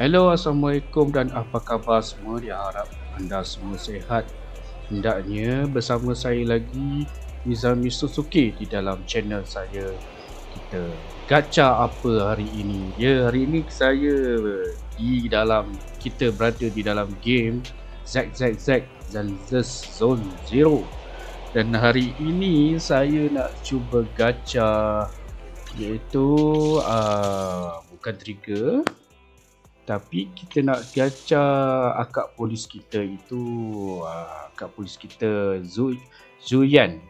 Hello, Assalamualaikum dan apa khabar semua? Diharap anda semua sehat. Hendaknya bersama saya lagi Nizami Suzuki di dalam channel saya. Kita gacha apa hari ini? Ya, hari ini saya di dalam kita berada di dalam game ZZZ The Zone Zero. Dan hari ini saya nak cuba gacha iaitu uh, bukan trigger tapi kita nak gacha akak polis kita itu uh, akak polis kita Zu Zuyan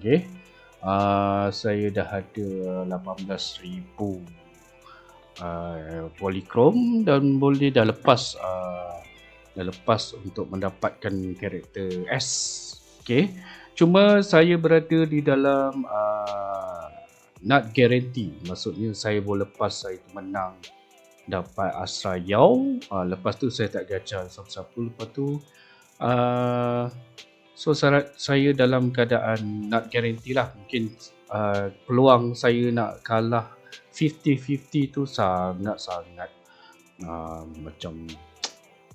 okay. Uh, saya dah ada 18,000 uh, polychrome dan boleh dah lepas uh, dah lepas untuk mendapatkan karakter S. Okay. Cuma saya berada di dalam uh, not guarantee. Maksudnya saya boleh lepas saya menang dapat Asra Yao. Uh, lepas tu saya tak gacha siapa-siapa. Lepas tu uh, So syarat saya dalam keadaan not guarantee lah mungkin uh, peluang saya nak kalah 50-50 tu sangat-sangat uh, macam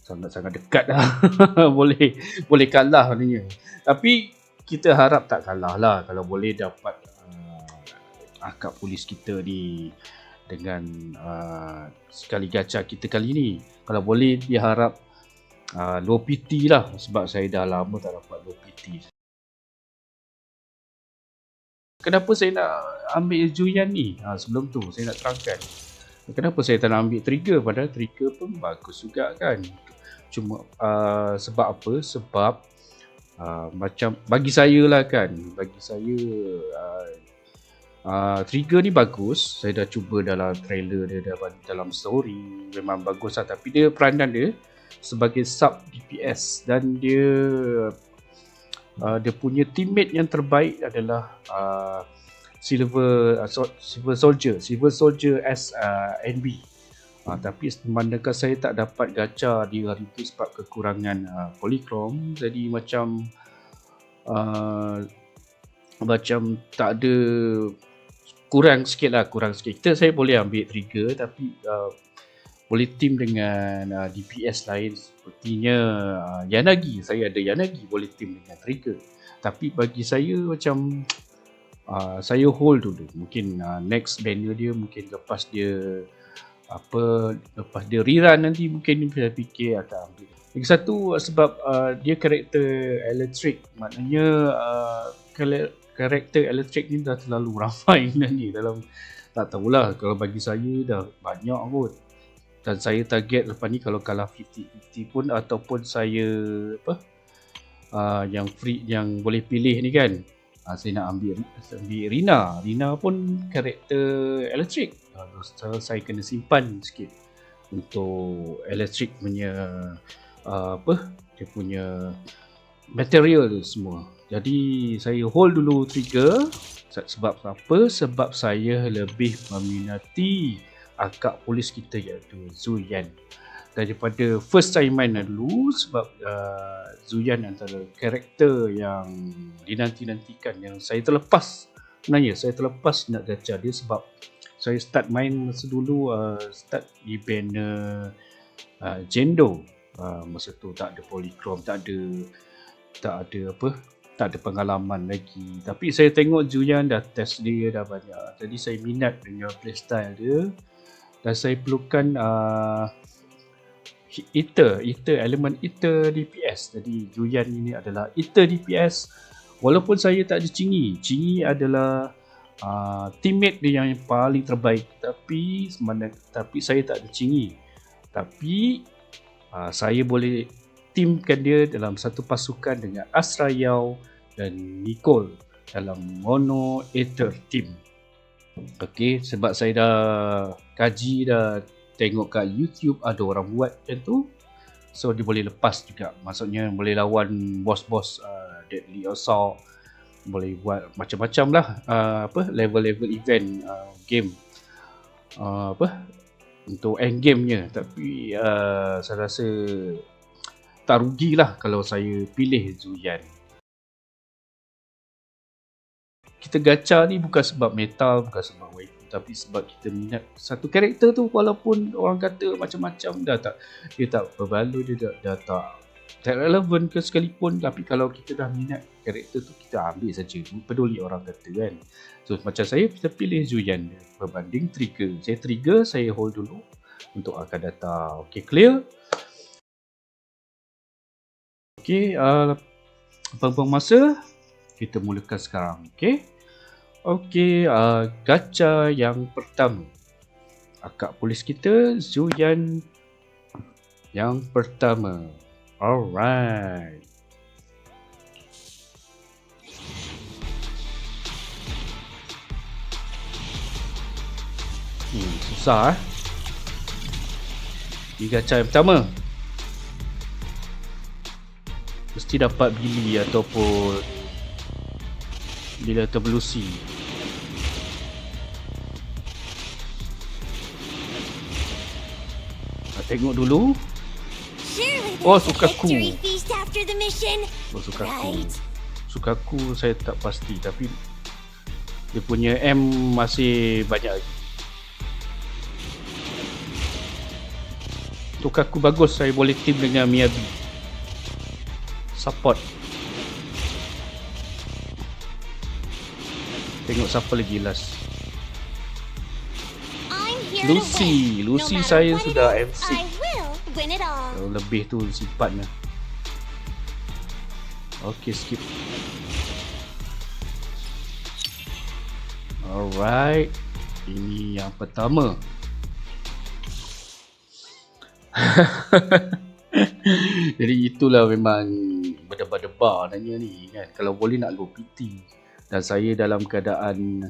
sangat-sangat dekat lah. Boleh boleh kalah maknanya tapi kita harap tak kalah lah. Kalau boleh dapat uh, akak polis kita di dengan uh, sekali gacha kita kali ni. Kalau boleh diharap uh, low PT lah sebab saya dah lama tak dapat low PT kenapa saya nak ambil Juyan ni? Ha, sebelum tu saya nak terangkan. Kenapa saya tak nak ambil trigger? Padahal trigger pun bagus juga kan. Cuma uh, sebab apa? Sebab uh, macam bagi saya lah kan. Bagi saya uh, uh, trigger ni bagus. Saya dah cuba dalam trailer dia dalam story. Memang bagus lah. Tapi dia peranan dia sebagai sub DPS dan dia uh, dia punya teammate yang terbaik adalah uh, Silver uh, Silver Soldier, Silver Soldier as uh, NB. Uh, tapi memandangkan saya tak dapat gacha di hari itu sebab kekurangan uh, polychrome jadi macam uh, macam tak ada kurang sikit lah kurang sikit kita saya boleh ambil trigger tapi uh, boleh team dengan uh, DPS lain sepertinya uh, Yanagi. Saya ada Yanagi boleh team dengan Trigger. Tapi bagi saya macam uh, saya hold dulu. Mungkin uh, next banner dia mungkin lepas dia apa lepas dia rerun nanti mungkin saya fikir akan ambil. Lagi satu sebab uh, dia karakter electric. Maknanya uh, karakter electric ni dah terlalu ramai ni dalam tak tahulah. Kalau bagi saya dah banyak kot dan saya target lepas ni kalau kalah 50-50 pun ataupun saya apa uh, yang free yang boleh pilih ni kan. Uh, saya nak ambil ambil Rina. Rina pun karakter elektrik uh, so, saya kena simpan sikit untuk elektrik punya uh, apa dia punya material tu semua. Jadi saya hold dulu trigger. Sebab apa? Sebab saya lebih meminati akak polis kita iaitu Zuyan. Daripada first time main dulu sebab uh, Zuyan antara karakter yang dinanti-nantikan yang saya terlepas. Sebenarnya saya terlepas nak gacha dia sebab saya start main masa dulu uh, start di banner uh, Jendo. Uh, masa tu tak ada polychrome tak ada tak ada apa tak ada pengalaman lagi. Tapi saya tengok Zuyan dah test dia dah banyak. Jadi saya minat dengan playstyle dia dan saya perlukan uh, Eater, Eater, elemen Eater DPS. Jadi Juyan ini adalah Eater DPS. Walaupun saya tak ada Cingi, Cingi adalah uh, teammate dia yang paling terbaik. Tapi semana, tapi saya tak ada Cingi. Tapi uh, saya boleh teamkan dia dalam satu pasukan dengan Asra Yao dan Nicole dalam Mono Eater team. Okey, sebab saya dah kaji dah tengok kat YouTube ada orang buat macam tu. So dia boleh lepas juga. Maksudnya boleh lawan bos-bos uh, deadly assault. Boleh buat macam-macam lah. Uh, apa level-level event uh, game. Uh, apa untuk end gamenya. Tapi uh, saya rasa tak rugilah kalau saya pilih Zuyan. Kita gacha ni bukan sebab metal bukan sebab waifu tapi sebab kita minat satu karakter tu walaupun orang kata macam-macam dah tak dia tak berbaloi dia dah, dah tak tak relevan ke sekalipun. Tapi kalau kita dah minat karakter tu kita ambil saja. Peduli orang kata kan. So macam saya kita pilih Zuyan berbanding trigger. Saya trigger saya hold dulu untuk akan data ok clear? Ok uh, buang masa? Kita mulakan sekarang. Ok ok uh, gacha yang pertama akak polis kita Zuyan yang pertama Alright. Hmm, susah eh. Di gacha yang pertama. Mesti dapat Billy ataupun Billy atau Tengok dulu. Oh Sukaku Oh Sukaku Sukaku saya tak pasti. Tapi Dia punya M masih banyak lagi. Sukaku bagus. Saya boleh team dengan Miyabi Support. Tengok siapa lagi last Lucy Lucy saya sudah MC all. Oh, lebih tu sifatnya. Okay, skip. Alright. Ini yang pertama. Jadi itulah memang berdebar-debar nanya ni kan. Kalau boleh nak go PT. Dan saya dalam keadaan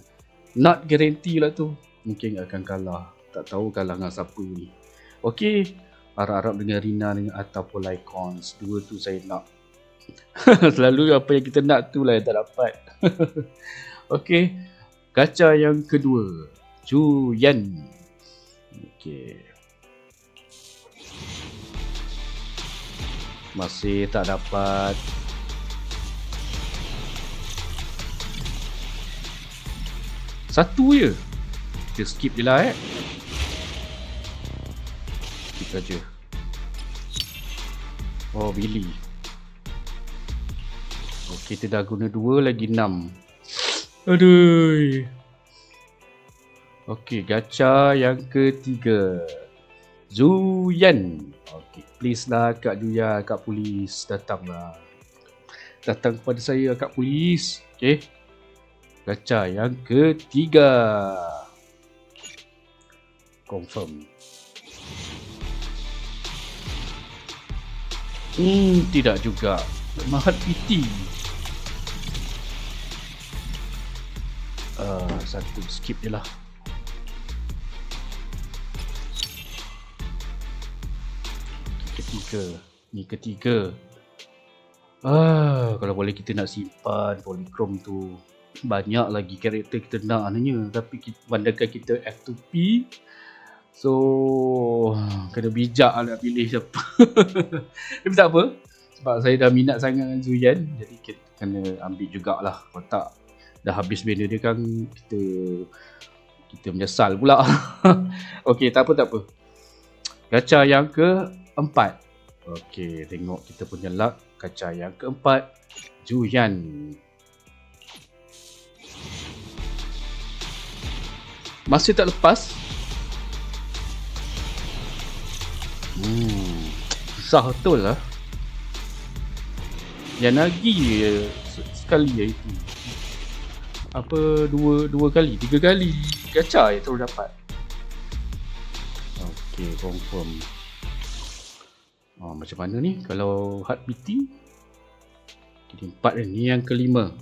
not guarantee lah tu. Mungkin akan kalah. Tak tahu kalah dengan siapa ni. Okay harap-harap dengan Rina dengan ataupun Lycons dua tu saya nak. Selalu apa yang kita nak tu lah yang tak dapat. Ok kaca yang kedua Chu Yan. Ok. Masih tak dapat. Satu je. Kita skip je lah eh saja. Oh, Billy. Oh, kita dah guna dua lagi enam. Aduh. Okey, gacha yang ketiga. Zuyan. Okey, please lah Kak Juya, Kak Polis. Datanglah. Datang kepada saya, Kak Polis. Okey. Gacha yang ketiga. Confirm. Hmm, tidak juga. Mahat PT. Uh, satu skip je lah. Ketiga. Ni ketiga. Ah, kalau boleh kita nak simpan polychrome tu. Banyak lagi karakter kita nak ananya. Tapi kita, bandangkan kita F2P. So kena bijak lah pilih siapa. Tapi tak apa. Sebab saya dah minat sangat dengan Zuyan. Jadi kita kena ambil jugalah. Kalau tak dah habis benda dia kan kita kita menyesal pula. Okey, tak apa tak apa. Gacha yang keempat. Okey, tengok kita punya luck. Gacha yang keempat. Juyan. Masih tak lepas Hmm. Susah betul lah. Yang lagi je sekali je itu. Apa dua dua kali, tiga kali gacha je terus dapat. Okay, confirm. Oh, macam mana ni kalau hard beating? Jadi empat ni yang kelima.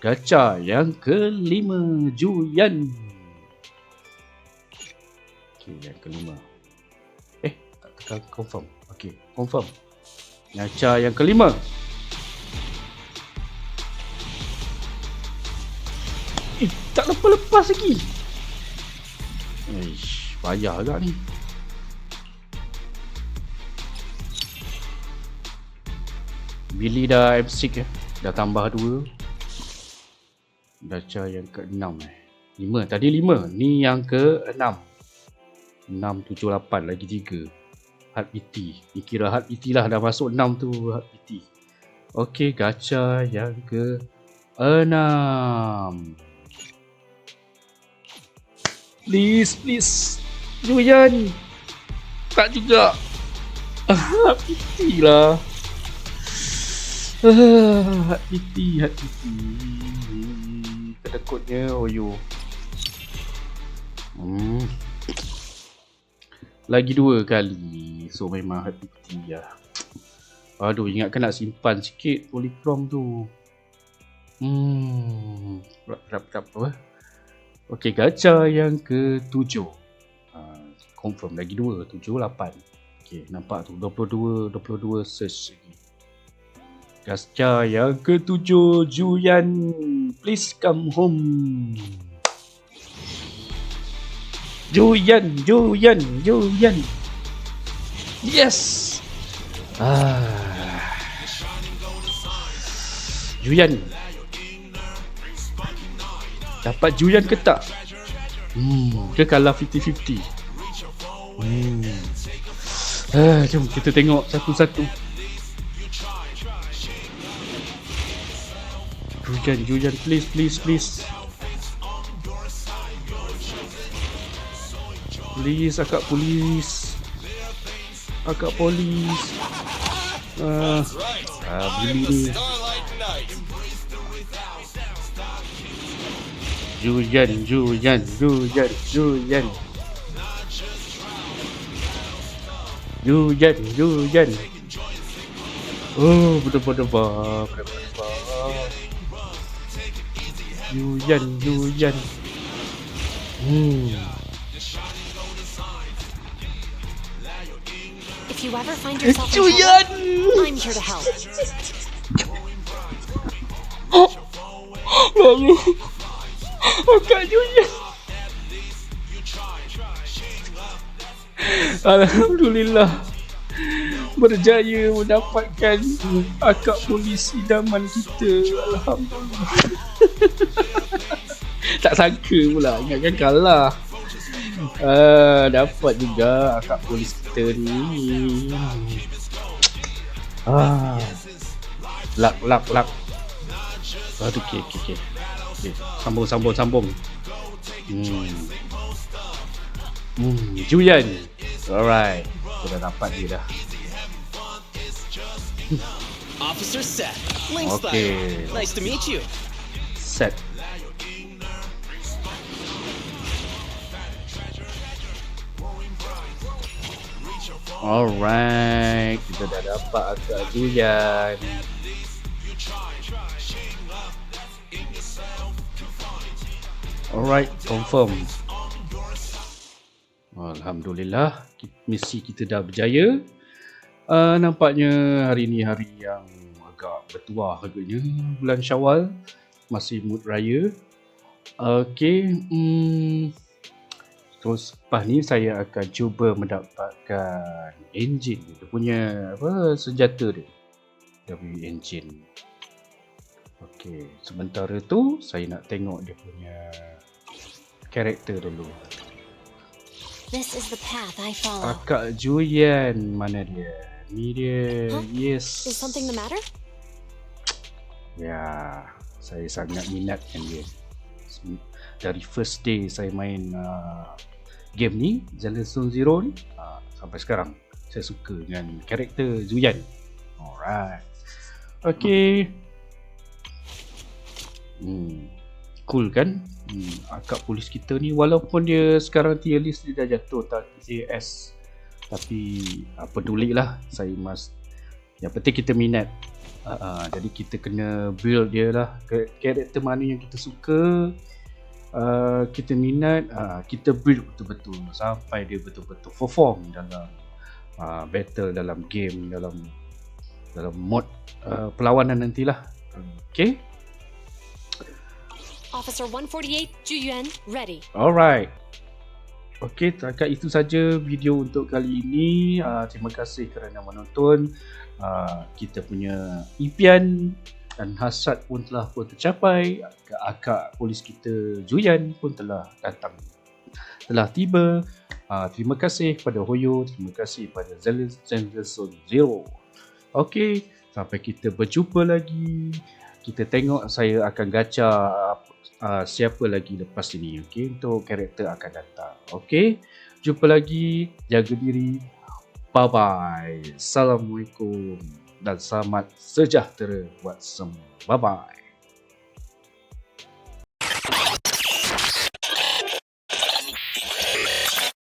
Gacha yang kelima Juyan. Okay, yang kelima tekan confirm. Okey, confirm. Naca yang kelima. Eh, tak lepas-lepas lagi. Eish, payah agak ni. Billy dah M6 eh. Ya. Dah tambah 2. Daca yang ke-6 eh. 5. Tadi 5. Ni yang ke-6. 6, 7, 8. Lagi 3. Hard PT. Ni kira hard PT lah. Dah masuk 6 tu hard PT. Okey, gacha yang ke-6. Please, please. Juyan. Tak juga. Ah, PT lah. Ah, hati hati Kedekutnya Oyo hmm. Lagi dua kali. So memang hati-hati lah. Aduh ingatkan nak simpan sikit Polychrome tu. Hmm. Rap rap rap apa? Okay gacha yang ke tujuh uh, Confirm lagi dua. Tujuh lapan. Okay nampak tu. 22 22 search lagi. Gacha yang ketujuh Juyan Please come home Juyan Juyan Juyan Yes ah. Juyan Dapat Juyan ke tak? Hmm, dia kalah 50-50 hmm. ah, Jom kita tengok satu-satu Jujan, Jujan, please, please, please. Please, akak polis. Akak polis. Ah, ah beli ni. Jujan, Jujan, Jujan, Jujan. Jujan, Jujan. Oh, betul-betul, betul-betul. Yuyan, Yuyan. Hmm. If you ever find yourself in Yuyan. trouble, I'm here to help. Yuyan. Alhamdulillah berjaya mendapatkan akak polis idaman kita Alhamdulillah tak sangka pula ingatkan kalah uh, dapat juga akak polis kita ni. Ah. Lak lak lak. Aduh okey okey okey. Okay. sambung sambung sambung. Hmm. Hmm Julian. Alright. Sudah dapat dia dah. Officer Seth, Link Okay. Nice to meet you. set Alright, kita dah dapat agak Julian. Alright, confirm. Alhamdulillah, misi kita dah berjaya. Uh, nampaknya hari ni hari yang agak bertuah agaknya bulan Syawal masih mood raya. Okey, hmm, terus lepas ni saya akan cuba mendapatkan engine dia punya apa senjata dia. W engine. Okey, sementara tu saya nak tengok dia punya karakter dulu. This is the path I follow. Akak Julian mana dia? Ni dia. Huh? Yes. Is something the matter? Ya, saya sangat minatkan dia. Sem- Dari first day saya main uh, game ni, Zone Zero ni, uh, sampai sekarang saya suka dengan karakter Zuyan. Alright. Okay. Hmm. Cool kan? Hmm. Akak polis kita ni walaupun dia sekarang tier list dia dah jatuh tak AS. Tapi uh, peduli lah saya must yang penting kita minat uh, uh, jadi kita kena build dia lah Ka- karakter mana yang kita suka uh, kita minat uh, kita build betul-betul sampai dia betul-betul perform dalam uh, battle dalam game dalam dalam mod uh, perlawanan nantilah okay Officer 148, Juyuan, ready. Alright. Okey, takat itu saja video untuk kali ini. Uh, terima kasih kerana menonton. Uh, kita punya impian dan hasrat pun telah pun tercapai. Akak polis kita Juyan pun telah datang. Telah tiba. Uh, terima kasih kepada Hoyo, terima kasih kepada Zenderson Zero. Okey, sampai kita berjumpa lagi. Kita tengok saya akan gacha uh, siapa lagi lepas ini okey untuk karakter akan datang. Okey. Jumpa lagi, jaga diri. Bye bye. Assalamualaikum dan selamat sejahtera buat semua. Bye bye.